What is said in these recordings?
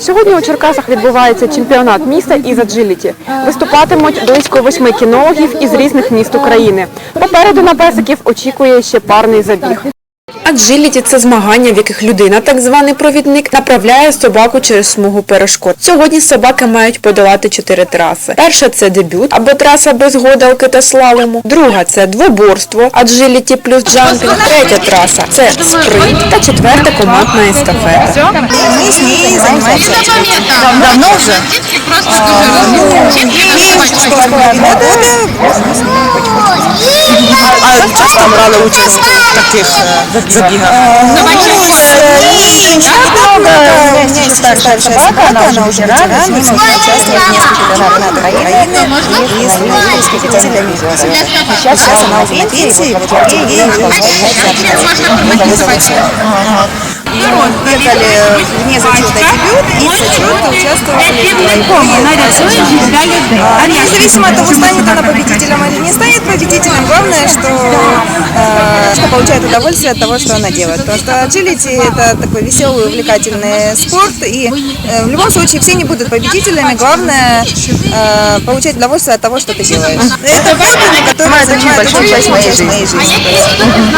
Сьогодні у Черкасах відбувається чемпіонат міста із аджиліті. Виступатимуть близько восьми кінологів із різних міст України. Попереду на песиків очікує ще парний забіг. Аджиліті це змагання, в яких людина, так званий провідник, направляє собаку через смугу перешкод. Сьогодні собаки мають подолати чотири траси. Перша це дебют або траса без годалки та слалому. Друга це двоборство, аджиліті плюс джампінг. Третя траса це спринт та четверта командна естафета. С ней занимаемся дав- давно уже. А, ну, дівчат там брали участь в таких забігах. старшая собака, она уже ветеран, и она участвует в нескольких чемпионатах Украины и с категориями звезд. Сейчас она уже на пенсии, вот ей Народ, Ехали вне задержда дебют и в зачету участвовали в Нарисуешь для людей. Независимо от того, станет она победителем или не станет, победителем, главное, что, э, что получает удовольствие от того, что она делает. Потому что agility это такой веселый, увлекательный спорт, и э, в любом случае все не будут победителями, главное э, получать удовольствие от того, что ты делаешь. Это хобби, которое занимает очень часть моей жизни.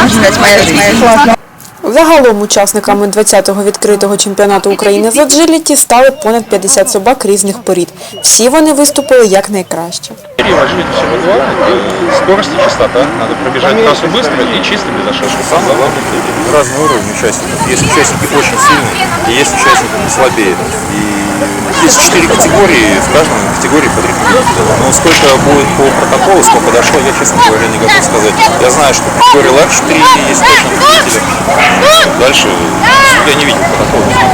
Можно сказать, моя жизнь. Загалом учасниками 20-го відкритого чемпіонату України з аджиліті стали понад 50 собак різних порід. Всі вони виступили як найкраще. Жить всего два. Это скорость и частота. Надо пробежать трассу быстро и чисто без ошибок. Самое главное, разный уровень участников. Есть участники очень сильные, и есть участники послабее. И есть четыре категории, в каждой категории по три победителя. Но сколько будет по протоколу, сколько дошло, я, честно говоря, не готов сказать. Я знаю, что в категории лакш 3 есть точно победители. Дальше я не видел протокола. не знаю.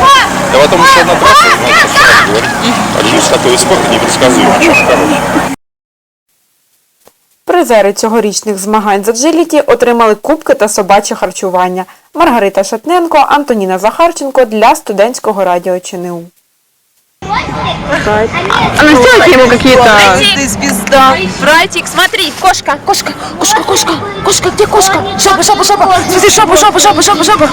А потом еще одна трасса, знаете, что говорить. А жизнь такой спорт непредсказуемый, очень хороший. Призери цьогорічних змагань з аджиліті отримали кубки та собаче харчування. Маргарита Шатненко, Антоніна Захарченко для студентського радіо ЧНУ. А настойки ему какие-то... Звезда. Братик, смотри, кошка, кошка, кошка, кошка, кошка, где кошка? Жаба, жаба, жаба, смотри, жаба, жаба, жаба, жаба, жаба.